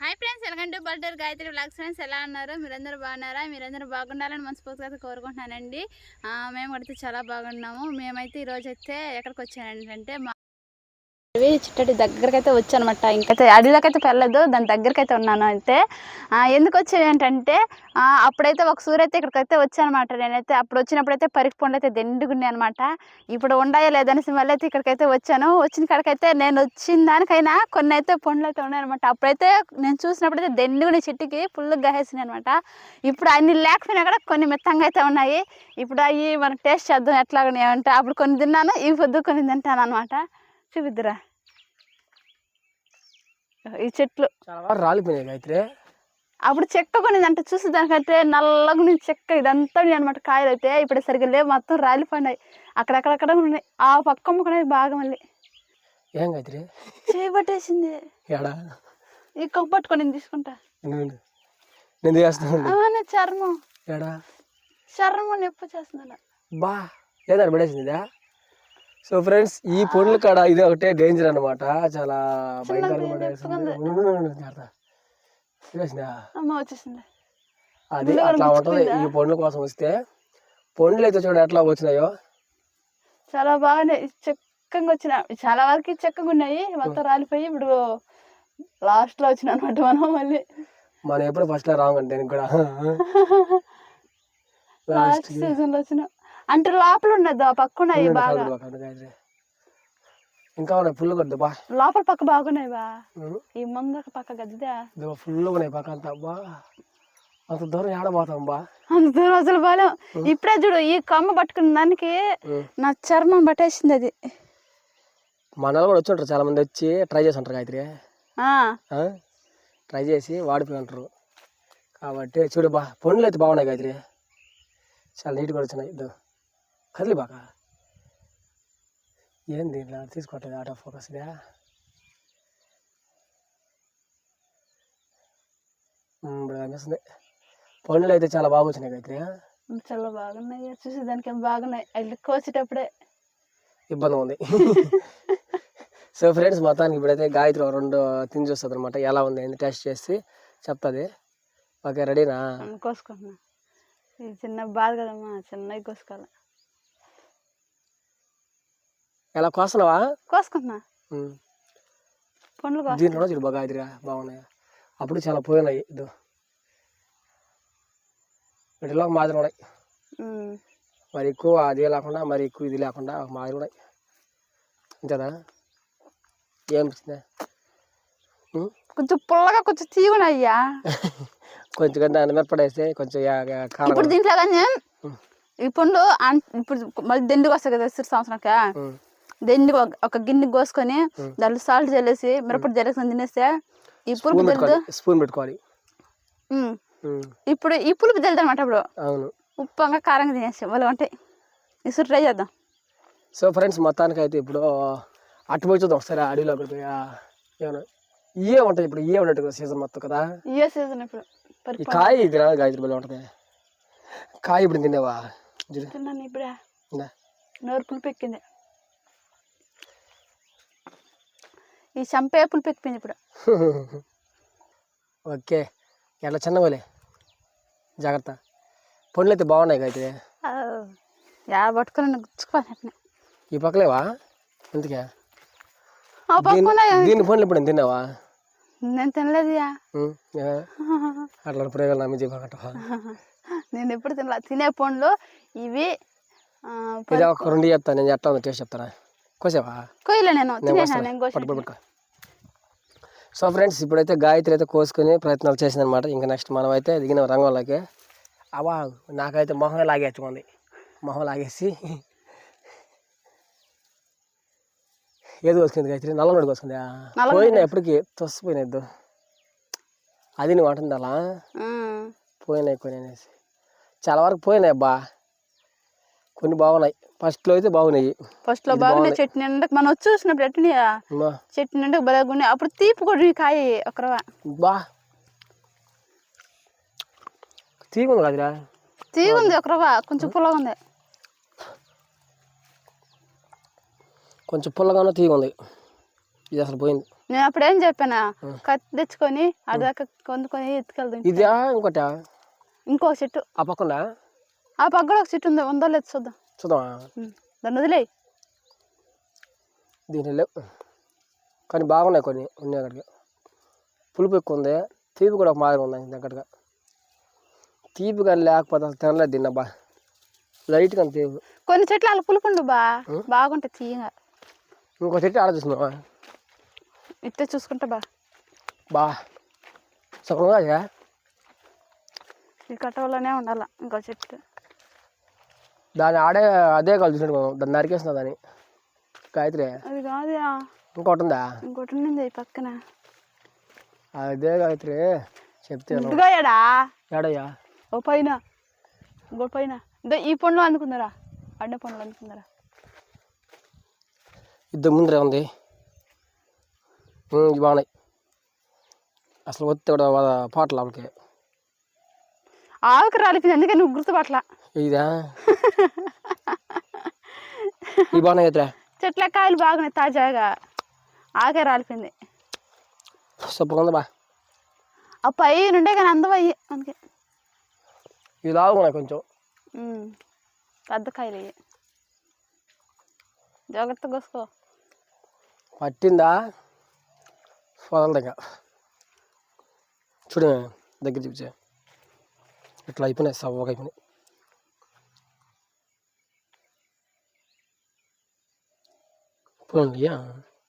Hi friends welcome to బల్టర్ Gayatri blogs friends ఎలా ఉన్నారు? మీరందరూ బాగున్నారా? మీరందరూ బాగుండాలని మనస్ఫూర్తిగా అయితే కోరుకుంటున్నానండి మేము కూడా చాలా బాగున్నాము. మేమైతే ఈరోజు అయితే ఎక్కడికి వచ్చానంటే మా అవి చిట్టటి దగ్గరికి అయితే వచ్చానమాట. ఇంకైతే అడవిలోకి అయితే పెళ్ళదు దాని దగ్గరికి అయితే ఉన్నాను అయితే. ఎందుకు వచ్చేవి ఏంటంటే అప్పుడైతే ఒక సూర్య అయితే ఇక్కడికైతే వచ్చానమాట నేనైతే. అప్పుడు వచ్చినప్పుడైతే పరికి పండ్లు అయితే దెండుగున్నాయి అనమాట ఇప్పుడు ఉండాయో లేదనేసి మళ్ళీ అయితే ఇక్కడికైతే వచ్చాను. వచ్చిన కాడికైతే నేను వచ్చిన దానికైనా కొన్ని అయితే పండ్లు అయితే ఉన్నాయన్నమాట. అప్పుడైతే నేను చూసినప్పుడైతే దెండుగుని చెట్టుకి ఫుల్ గాసేసినాయి అనమాట ఇప్పుడు అన్ని లేకపోయినా కూడా కొన్ని మెత్తంగా అయితే ఉన్నాయి. ఇప్పుడు అవి మనం టేస్ట్ చేద్దాం ఎట్లాగనే అంటే అప్పుడు కొన్ని తిన్నాను ఈ పొద్దు కొన్ని తింటాను అనమాట చూపిద్దురా. ఈ చెట్లు. రాలిపోయినాయి గాయత్రి. అప్పుడు చెక్క కొనింది అంటే చూసి దానికైతే నల్లగా ఉంది చెక్క. ఇదంతా అనమాట కాయలు అయితే ఇప్పుడు సరిగ్గా లేవు మొత్తం రాలిపోయినాయి. అక్కడక్కడక్కడ ఉన్నాయి. ఆ పక్క ముక్కనే బాగా మళ్ళీ. ఏం గాయత్రి? చేయబట్టేసింది ఏడా? ఈ కప్పు పట్టుకొని నేను తీసుకుంటా నేను చేస్తాను చర్మం. ఏడా? చర్మం నొప్పి చేస్తున్నాను బా పడేసిందా సో ఫ్రెండ్స్ ఈ పొండ్ల కాడ ఇది ఒకటే డేంజర్ అనమాట చాలా భయంకరంగా అది అట్లా ఉంటది. ఈ పండ్ల కోసం వస్తే పండ్లు అయితే చూడ ఎట్లా వచ్చినాయో. చాలా బాగున్నాయి. చెక్కగా వచ్చిన. చాలా వరకు చెక్కగా ఉన్నాయి. మొత్తం రాలిపోయి ఇప్పుడు లాస్ట్లో వచ్చిన అనమాట మనం మళ్ళీ. మనం ఎప్పుడు ఫస్ట్లో రాంగ్ అంటే కూడా. లాస్ట్ సీజన్లో వచ్చిన అంటే లోపల ఉన్నది ఆ పక్క ఉన్నాయి బాగా. ఇంకా ఉన్నాయి ఫుల్ కొద్ది బా. లోపల పక్క బాగున్నాయి బా. ఈ ముందర పక్క గద్దిదా? ఫుల్ ఉన్నాయి పక్క అంతా. బా. అంత దూరం ఏడబోతాం బా? అంత దూరం అసలు బాలేం ఇప్పుడే చూడు ఈ కొమ్మ పట్టుకున్న దానికి. నా చర్మం పట్టేసింది అది. మనలో కూడా వచ్చి ఉంటారు చాలా మంది వచ్చి ట్రై చేసి ఉంటారు గాయత్రి? ట్రై చేసి వాడిపోయి ఉంటారు. కాబట్టి చూడు బా పండ్లు అయితే బాగున్నాయి గాయత్రి. చాలా నీట్గా వచ్చినాయి. కదిలి బాగా. ఏంది ఇట్లా తీసుకోవట్లేదు ఆటో ఫోకస్గా ఇప్పుడు కనిపిస్తుంది పండ్లు అయితే చాలా బాగా వచ్చినాయి గాయత్రి చాలా బాగున్నాయి. చూసి దానికి ఏం బాగున్నాయి. అవి కోసేటప్పుడే ఇబ్బంది ఉంది. సో ఫ్రెండ్స్ మొత్తానికి ఇప్పుడైతే గాయత్రి రెండు తిని చూస్తుంది అనమాట ఎలా ఉంది ఏంది టెస్ట్ చేసి చెప్తుంది. ఓకే రెడీనా? కోసుకుంటున్నా. ఇది చిన్న బాధ కదమ్మా చిన్నవి కోసుకోవాలి. ఎలా కోస్తున్నావా? కోసుకుంటున్నా. పండ్లు దీంట్లో చూడు బాగా గాయత్రి బాగున్నాయి. అప్పుడు చాలా పోయినాయి. ఇదో. వీటిలో ఒక మాదిరి ఉన్నాయి. మరి ఎక్కువ అది లేకుండా మరి ఎక్కువ ఇది లేకుండా ఒక మాదిరి ఉన్నాయి. అంతేనా? ఏం అనిపిస్తుంది ఉమ్? కొంచెం పుల్లగా కొంచెం తీగునయ్యా కొంచెం దాని మీద పడేస్తే కొంచెం ఇప్పుడు దీంట్లో కానీ ఈ పండు అన్- ఇప్పుడు మళ్ళీ దెండుకు వస్తాయి కదా సిరి సంవత్సరానికి? దెండి ఒక గిన్నె కోసుకొని దాంట్లో సాల్ట్ చల్లేసి మిరపడి జల్లేసుకొని తినేస్తే ఈ పులుపు పెట్టుకోవాలి స్పూన్ పెట్టుకోవాలి. ఇప్పుడు ఈ పులుపు తెలుదు అనమాట ఇప్పుడు. అవును. ఉప్పంగా కారంగా తినేస్తాం. వాళ్ళు ఉంటాయి ఇసు ట్రై చేద్దాం. సో ఫ్రెండ్స్ మొత్తానికి అయితే ఇప్పుడు అటు పోయి చూద్దాం ఒకసారి అడవిలో అక్కడ ఏమన్నా ఉంటాయి ఇప్పుడు ఇవే ఉన్నట్టు సీజన్ మొత్తం కదా. ఇయే సీజన్ ఇప్పుడు. ఈ కాయ ఇది రా గాయత్రి బలి ఉంటుంది. కాయ ఇప్పుడు తినేవా తిన్నాను ఇప్పుడే. నోరు పులుపు ఎక్కింది. ఈ చంపే పులుపు ఎక్కింది ఇప్పుడు. ఓకే. ఎట్లా చిన్నగోలే? జాగ్రత్త. పండ్లు అయితే? బాగున్నాయి గాయత్రి యా పట్టుకొని గుచ్చుకోవాలి ఈ పక్కలేవా? ఎందుకే? దీని పండ్లు ఇప్పుడు తిన్నావా? నేను తినలేదు? అట్లా ప్రయోగాలు నమ్మి నేను ఎప్పుడు తినలే. తినే పండ్లు ఇవి ఒక రెండు చెప్తాను నేను ఎట్లా ఉందో టేస్ట్ చెప్తానా కోసేవా? కొయ్యలే నేను. నేను తినేసాను. సో ఫ్రెండ్స్ ఇప్పుడైతే గాయత్రి అయితే కోసుకుని ప్రయత్నాలు చేసింది అనమాట ఇంకా నెక్స్ట్ మనం అయితే దిగిన రంగంలోకి. అవా నాకైతే మొహం లాగేచ్చుకుంది మొహం లాగేసి. ఏది కోసుకుంది గాయత్రి? నల్లనోడు కోసుకుంది? పోయినా ఎప్పటికి? తొసిపోయినద్దు అది నువ్వు అంటుంది అలా. పోయినాయి కొన్ని అనేసి. చాలా వరకు పోయినాయి అబ్బా. కొన్ని బాగున్నాయి. ఫస్ట్లో అయితే బాగున్నాయి. ఫస్ట్లో బాగున్నాయి. చెట్టు నిండా మనం వచ్చి చూసినప్పుడు ఎట్టున్నాయా అమ్మా. చెట్టు నిండా బాగున్నాయి అప్పుడు తీపి కూడా కాయ ఒకరవ బా. తీగుంది కదరా? తీగ ఉంది ఒకరవ కొంచెం పుల్లగా ఉంది. కొంచెం పుల్లగానో తీగ ఉంది. ఇది అసలు పోయింది. నేను అప్పుడేం చెప్పానా? ఉం. కత్తి తెచ్చుకొని అదాకా కొందుకొని ఎత్తుకెళ్దాం ఇదా ఇంకోట? ఇంకో చెట్టు. ఆ పక్కన ఆ పక్కన ఒక చెట్టు ఉంది. ఉందో లేదు చూద్దాం. చూద్దామా. దాన్ని వదిలేయి. దీని లేవు కానీ బాగున్నాయి కొన్ని ఉన్నాయి అక్కడికి. పులుపు ఎక్కువ ఉంది. తీపి కూడా ఒక మాదిరి ఉంది దగ్గరగా. తీపి కానీ లేకపోతే అసలు తినలేదు దీన్ని బా లైట్గా తీపి. కొన్ని చెట్లు అలా పులుపుండు బా. ఉం. బాగుంటాయి తీయగా. ఇంకో చెట్టు ఆలోచిస్తున్నావా ఇట్టే చూసుకుంటా బా. బా. సగం కాదా ఈ ఉండాల ఇంకో చెట్టు? దాన్ని ఆడే అదే కలిసినట్టు మనం దాన్ని నరికేస్తున్నా దాన్ని. గాయత్రి. అది కాదు ఇంకోటి ఉందా? ఇంకోటి ఉంది ఈ పక్కన. అదే గాయత్రి. చెప్తే ఏడా ఏడయ్యా ఓ పైన. ఇంకో పైన. ఈ పండ్లు అందుకుందరా అడ్డ పండ్లు అందుకుందరా ఇద్దరు ముందరే ఉంది. బాగున్నాయి. అసలు ఒత్తి కూడా పాటలు లోపలికి ఆవుకి రాలిపోయింది. అందుకే నువ్వు గుర్తుపట్ల ఇదా? బాగున్నాయి గాయత్రి చెట్ల కాయలు బాగున్నాయి తాజాగా. ఆకే రాలిపోయింది. సూపర్గా ఉంది బా. ఆ పై నుండే కానీ అందవయ్యి అందుకే. ఇవి లాగున్నాయి కొంచెం. పెద్ద కాయలు ఇవి. జాగ్రత్తగా కోసుకో. పట్టిందా? వదలదు ఇంకా చూడు దగ్గర చూపించే. ఇట్లా అయిపోయినాయి సవ్వగా అయిపోయినాయి.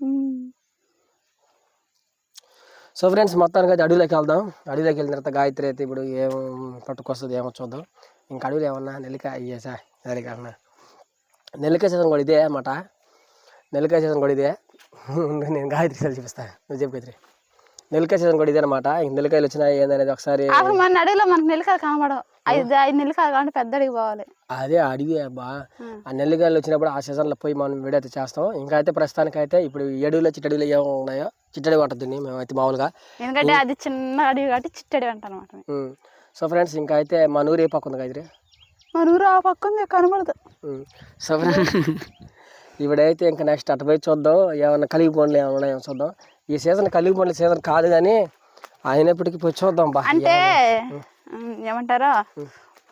ఉమ్. సో ఫ్రెండ్స్ మొత్తానికి అయితే అడవిలోకి వెళ్దాం. అడవిలోకి వెళ్ళిన తర్వాత గాయత్రి అయితే ఇప్పుడు ఏం పట్టుకొస్తుంది ఏమో చూద్దాం. ఇంకా అడవిలో ఏమన్నా నెల్లికాయ అయ్యేసా నెల్లికాయ అన్న నెల్లికాయ సీజన్ కూడా ఇదే అన్నమాట. నెల్లికాయ సీజన్ కూడా ఇదే. నేను గాయత్రి సార్ చూపిస్తాను నువ్వు చెప్పు గాయత్రి. నెల్లికాయ సీజన్ కూడా ఇదే అనమాట ఇంక నెల్లికాయలు వచ్చినాయి ఏందనేది ఒకసారి అసలు మన అడవిలో మనకు నెల్లికాయలు కనబడవు. ఐదు ఐదు నెల్లికాయలు కాబట్టి పెద్ద అడిగి పోవాలి. అదే అడివి అబ్బా. ఆ. నెల్లికాయలు వచ్చినప్పుడు ఆ సీజన్లో పోయి మనం వీడియో అయితే చేస్తాం. ఇంకా అయితే ప్రస్తుతానికి అయితే ఇప్పుడు ఈ అడవిలో చిట్టడిలో ఏమో ఉన్నాయో చిట్టడి ఉంటుంది మేమైతే మామూలుగా. ఎందుకంటే అది చిన్న అడవి కాబట్టి చిట్టడి అంట అనమాట. సో ఫ్రెండ్స్ ఇంకా అయితే మన ఊరు ఏ పక్క ఉంది గాయత్రి? మన ఊరు ఆ పక్క ఉంది కనబడదు. సో ఫ్రెండ్స్ ఇవిడైతే ఇంకా నెక్స్ట్ అటు పోయి చూద్దాం. ఏమన్నా కలిగి పండ్లు ఏమైనా ఉన్నాయో చూద్దాం. ఈ సీజన్ కలిగి పండ్ల సీజన్ కాదు కానీ అయినప్పటికీ చూద్దాం బా. అంటే ఏమంటారా?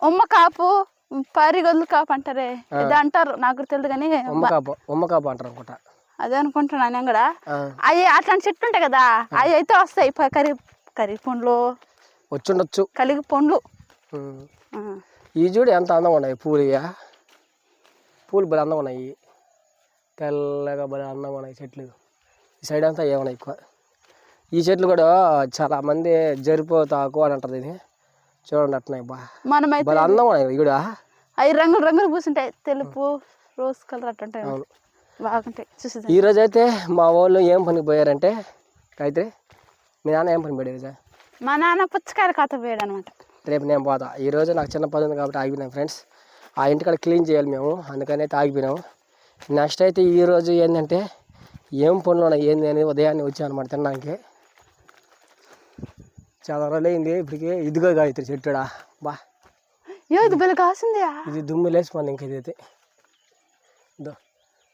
ఉమ్మ కాపు పారిగొల్లు కాపు అంటారే. ఇది అంటారు నాకు తెలియదు కానీ ఉమ్మకాపు ఉమ్మకాపు అంటారు అనుకుంటా. అదే అనుకుంటున్నాను నేను కూడా. అవి అట్లాంటి చెట్లు ఉంటాయి కదా అవి అయితే వస్తాయి. కరి కరి పండ్లు. వచ్చుండొచ్చు. కలిగి పండ్లు. ఈ చూడు ఎంత అందంగా ఉన్నాయి పూలు. పూలు భలే అందంగా ఉన్నాయి. తెల్లగా భలే అందంగా ఉన్నాయి చెట్లు. ఈ సైడ్ అంతా ఏమన్నాయి ఎక్కువ. ఈ చెట్లు కూడా చాలా మంది జరిపోతాకు అని అంటారు దీన్ని. చూడండి బా. మనమైతే అందంగా ఉన్నాయి ఇవి కూడా అవి రంగులు రంగులు పూసుంటాయి తెలుపు రోజ్ కలర్ అట్టుంటాయి అవును. బాగుంటాయి. చూసి ఈ రోజు అయితే మా వాళ్ళు ఏం పనికి పోయారంటే అయితే మీ నాన్న ఏం పని పోయాడు మా నాన్న పుచ్చకాయలు కాత పోయాడు అనమాట రేపు నేను పోతా. ఈ రోజు నాకు చిన్న పని ఉంది కాబట్టి ఆగిపోయినాం ఫ్రెండ్స్. ఆ ఇంటికాడ క్లీన్ చేయాలి మేము. అందుకని అయితే ఆగిపోయినాము. నెక్స్ట్ అయితే ఈ రోజు ఏంటంటే ఏం పనులు ఏంది అని ఉదయాన్నే వచ్చాను అనమాట తినడానికి. చాలా రోజులు అయింది ఇప్పటికి ఇదిగో గాయత్రి చెట్టుడా. బా. ఇది బలి కాసింది. ఇది దుమ్ము లేచిపోయింది ఇంక ఇదైతే. ఇదో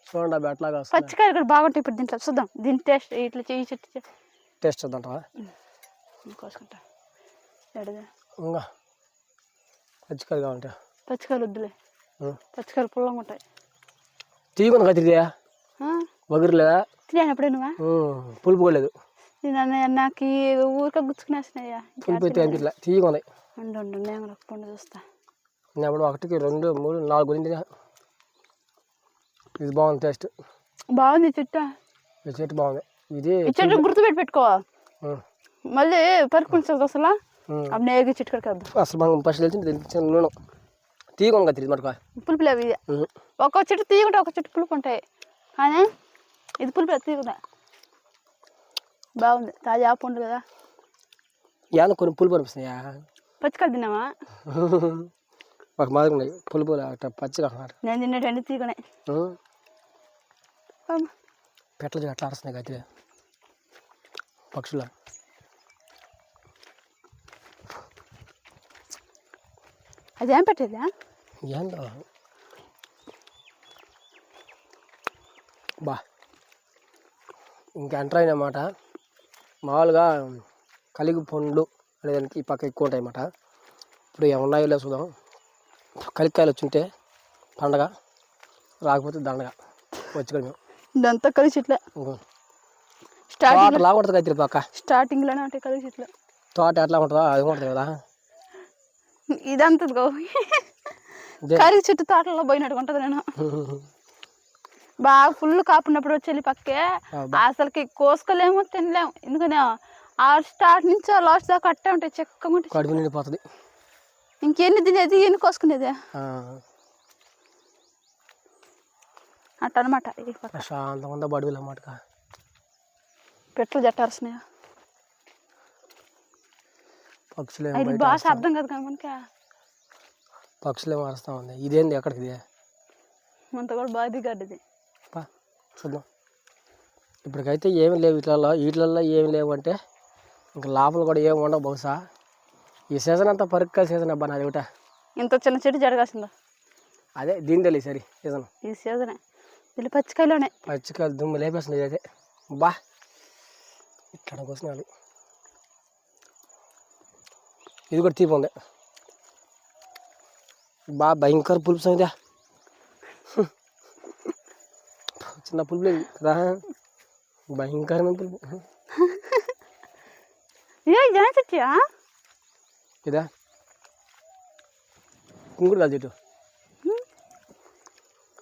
చూడండి అవి ఎట్లాగా వస్తుంది? పచ్చికాయలు కూడా బాగుంటాయి ఇప్పుడు దీంట్లో చూద్దాం. దీని టేస్ట్ ఇట్లా చేయి చెట్టు చే- టేస్ట్ చూద్దాంటా కోసుకుంటా. ఇంకా పచ్చికాయలు కావాలంటే. పచ్చికాయలు వద్దులే. పచ్చికాయలు పుల్లంగా ఉంటాయి. తీయకుండా గాయత్రి ఇదే ఆ? వగిరిలే తిన్నాను ఎప్పుడే నువ్వా? పులుపు కూడా లేదు నేను నాకు ఊరికే గుచ్చుకునేసినాయ్యా పులుపు అయితే అనిపించలే తీయగా ఉన్నాయి ఉండు ఉండు నేను ఒక పండు చూస్తా. నేను ఒకటికి రెండు మూడు నాలుగు తింటే ఇది బాగుంది టేస్ట్. బాగుంది చెట్టు. ఈ చెట్టు బాగుంది. ఇది చెట్టు గుర్తుపెట్టి పెట్టుకో. ఉం. మళ్ళీ పరుకుంటుంది అసలు. అప్పుడు నేగి చెట్టు కడికి వద్దాం. అసలు మనం ఫస్ట్ తెలిసింది చిన్న నూనె. ఉంది తిరిగి మటుకు. పులుపులు అవి ఇదే. ఒక్కో చెట్టు తీయకుంటే ఒక చెట్టు పులుపు ఉంటాయి. కానీ ఇది పులుపు తీయకుండా బాగుంది తాజా పండు కదా యాన కొన్ని పులుపు అనిపిస్తున్నాయా పచ్చికాయలు తిన్నావా ఒక మాదిరి ఉన్నాయి పులుపు అట్లా పచ్చిగా అన్నారు నేను తినేటండి తీయకునే పెట్టలు చూడు అట్లా అరుస్తున్నాయి గట్టి పక్షుల అదేం పెట్టేదా ఏందో బా ఇంకా ఎంటర్ అయినమాట. మామూలుగా కలిగి పండ్లు అనేదానికి ఈ పక్క ఎక్కువ ఉంటాయి అన్నమాట ఇప్పుడు ఏమున్నాయో లేదో చూద్దాం. కలికాయలు వచ్చుంటే పండగ రాకపోతే దండగ. వచ్చి మేము ఇదంతా కలిసి ఇట్లా స్టార్టింగ్ లాగా ఉంటుంది అయితే పక్క. స్టార్టింగ్లోనే ఉంటాయి కలిసి ఇట్లా తోట ఎట్లా ఉంటుందో అది ఉంటుంది కదా. ఇదంతా కరిగి చెట్టు తోటలో పోయినట్టుగా ఉంటుంది నేను. బాగా ఫుల్ కాపున్నప్పుడు వచ్చి పక్కే. అసలుకి కోసుకోలేము తినలేము. ఎందుకని? ఆ స్టార్ట్ నుంచి ఆ లాస్ట్ దాకా అట్టే ఉంటాయి చెక్కగా ఉంటాయి కడుపు నిండిపోతుంది. ఇంకెన్ని తినేది ఎన్ని కోసుకునేది? అట్ట అనమాట ప్రశాంతంగా బడుగులు అన్నమాట పెట్లు జట్టాల్సినాయి పక్షులు అది అర్థం కాదు కానీ మనకి. పక్షులు ఏమో అరుస్తా ఉంది. ఇదేంది ఎక్కడికి ఇది? అంత కూడా బాగా దిగడ్డది చూద్దాం. ఇప్పటికైతే ఏమి లేవు వీటిలలో వీటిలలో ఏమి లేవు అంటే ఇంకా లోపల కూడా ఏమి ఉండవు బహుశా. ఈ సీజన్ అంతా పరుక్క సీజన్ అబ్బా నాది ఒకట. ఇంత చిన్న చెట్టు జరగాల్సిందో? అదే దీని తెలియదు సరి సీజన్. ఈ సీజనే. వీళ్ళు పచ్చికాయలోనే. పచ్చికాయలు దుమ్ము లేపేస్తుంది ఇదైతే. బా. ఇక్కడ కూర్చున్నాడు ఇది కూడా తీపి ఉంది. బా భయంకర పులుపు సంగతి. చిన్న పులుపు లేదు కదా. భయంకరమైన పులుపు. ఇదా కుంకుడు చెట్టు.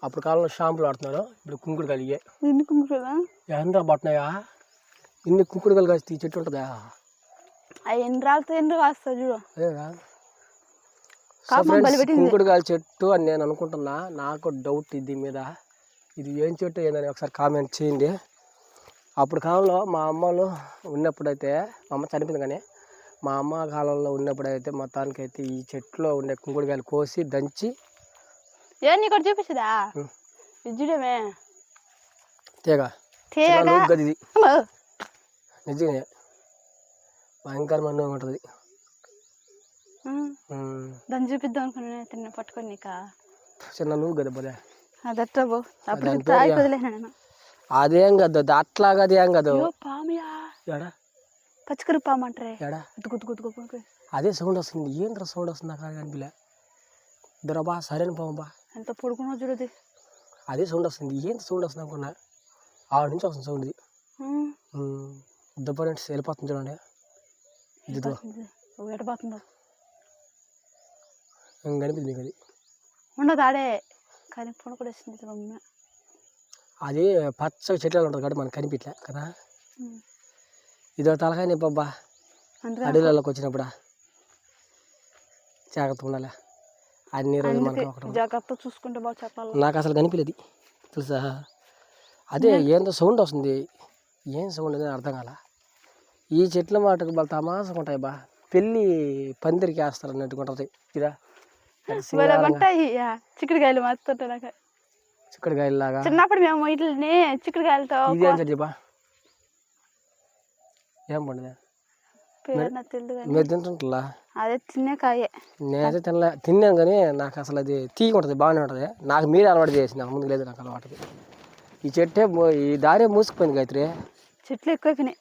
అప్పుడు కాలంలో షాంపులు ఆడుతున్నారు ఇప్పుడు కుంకుడు కలిగే. ఎన్ని కుంకుడుదా ఎంత పట్టినాయా? ఇన్ని కుంకుడు కలిగి చెట్టు ఉంటుందా? అవి ఎన్ని రాలితే ఎన్ని కాస్తా చూడు. బలిపెట్టింది. కుంకుడుగాయల చెట్టు అని నేను అనుకుంటున్నా. నాకు డౌట్ ఇది మీద. ఇది ఏం చెట్టు ఏందని ఒకసారి కామెంట్ చేయండి. అప్పుడు కాలంలో మా అమ్మలు ఉన్నప్పుడైతే మా అమ్మ చనిపోయింది కానీ మా అమ్మ కాలంలో ఉన్నప్పుడైతే మొత్తానికైతే ఈ చెట్టులో ఉండే కుంకుడుగాయలు కోసి దంచి ఏ నీకు. ఇది చూడమే. తేగా. గది. నిజంగా భయంకరమైన ఉంటుంది. దాన్ని చూపిద్దాం అనుకున్నా తిన్న పట్టుకొని చిన్న నువ్వు కదా బలే. అదట్టా పో. అప్పుడు నేను అదేం కాదు అట్లాగా అదేం కాదు. అయ్యో పామియా. ఎడా పచ్చికరు పామంటారే ఎడా గుద్దు గుద్దు గుద్దు గుద్దు అదే సౌండ్ వస్తుంది. ఏంద్ర సౌండ్ వస్తుంది నాకు అనిపిలే. ఇద్దరు బా సరైన పోవం బా. ఎంత పొడుకున్నా చూడది. అదే సౌండ్ వస్తుంది. ఏంటి సౌండ్ వస్తుంది అనుకున్నా? ఆవిడ నుంచి వస్తుంది సౌండ్ ఇది. దెబ్బ నుంచి వెళ్ళిపోతుంది చూడండి. ఇది ఇంక కనిపించింది మీకు అది? ఉండదు ఆడే. కూడా అది పచ్చగా చెట్లు ఉంటుంది కాబట్టి మనకు కనిపించలే కదా. ఇదో తలకాయ నిప్పబ్బా అడవులలోకి వచ్చినప్పుడా. జాగ్రత్తగా ఉండాలి. అన్ని రోజులు మనకు జాగ్రత్త చూసుకుంటే బాగా చెప్పాలి. నాకు అసలు కనిపించలేదు తెలుసా? అదే ఏందో సౌండ్ వస్తుంది. ఏం సౌండ్ అనేది అర్థం కాల. ఈ చెట్ల మాటకు బాగా తమాసగా ఉంటాయి బా పెళ్ళి పందిరికి వేస్తారు అన్నట్టుగా ఉంటుంది. ఇదా ఉంటాయి చిక్కుడుకాయలు మస్తుంటాయి నాకు చిక్కడికాయలాగా చిన్నప్పుడు మేము ఇట్లని చిక్కుడుకాయలతో ఇది ఏం పండుగ మీరు అదే తినే కాయే. నేనైతే తినలే. తిన్నాను కానీ నాకు అసలు అది తీగ ఉంటుంది బాగానే ఉంటుంది. నాకు మీరే అలవాటు చేసి నాకు ముందు లేదు నాకు అలవాటు ఈ చెట్టే ఈ దారే మూసుకుపోయింది గాయత్రి. చెట్లు ఎక్కువైపోయినాయి.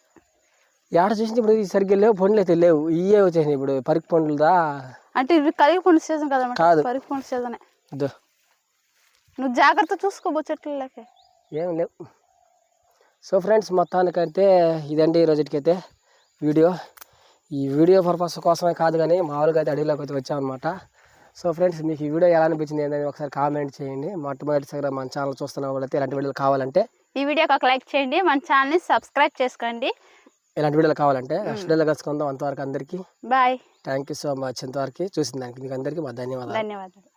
ఏడ చూసింది ఇప్పుడు సరిగ్గా లేవు పండ్లు అయితే లేవు. ఇవే వచ్చేసినాయి ఇప్పుడు పరికి పండ్లుదా? అంటే ఇవి కలిగి పండు సీజన్ కదన్నమాట కాదు. పరికి పండు సీజనే నువ్వు జాగ్రత్త చూసుకోబో చెట్లకి ఏం లేవు. సో ఫ్రెండ్స్ మొత్తానికైతే ఇదండి ఈ రోజుకైతే వీడియో. ఈ వీడియో పర్పస్ కోసమే కాదు కానీ మామూలుగా అయితే అడవిలోకి అయితే వచ్చామన్నమాట. సో ఫ్రెండ్స్ మీకు ఈ వీడియో ఎలా అనిపించింది ఏంటని ఒకసారి కామెంట్ చేయండి. మొట్టమొదటిసారిగా మన ఛానల్ చూస్తున్న వాళ్ళైతే ఇలాంటి వీడియోలు కావాలంటే ఈ వీడియోకి ఒక లైక్ చేయండి. మన ఛానల్ని సబ్స్క్రైబ్ చేసుకోండి. ఇలాంటి వీడియోలు కావాలంటే నెక్స్ట్ వీడియోలో కలుసుకుందాం అంతవరకు అందరికీ. Bye. Thank you so much. ఇంతవరకు చూసిన దానికి మీకు అందరికీ మా ధన్యవాదాలు. ధన్యవాదాలు.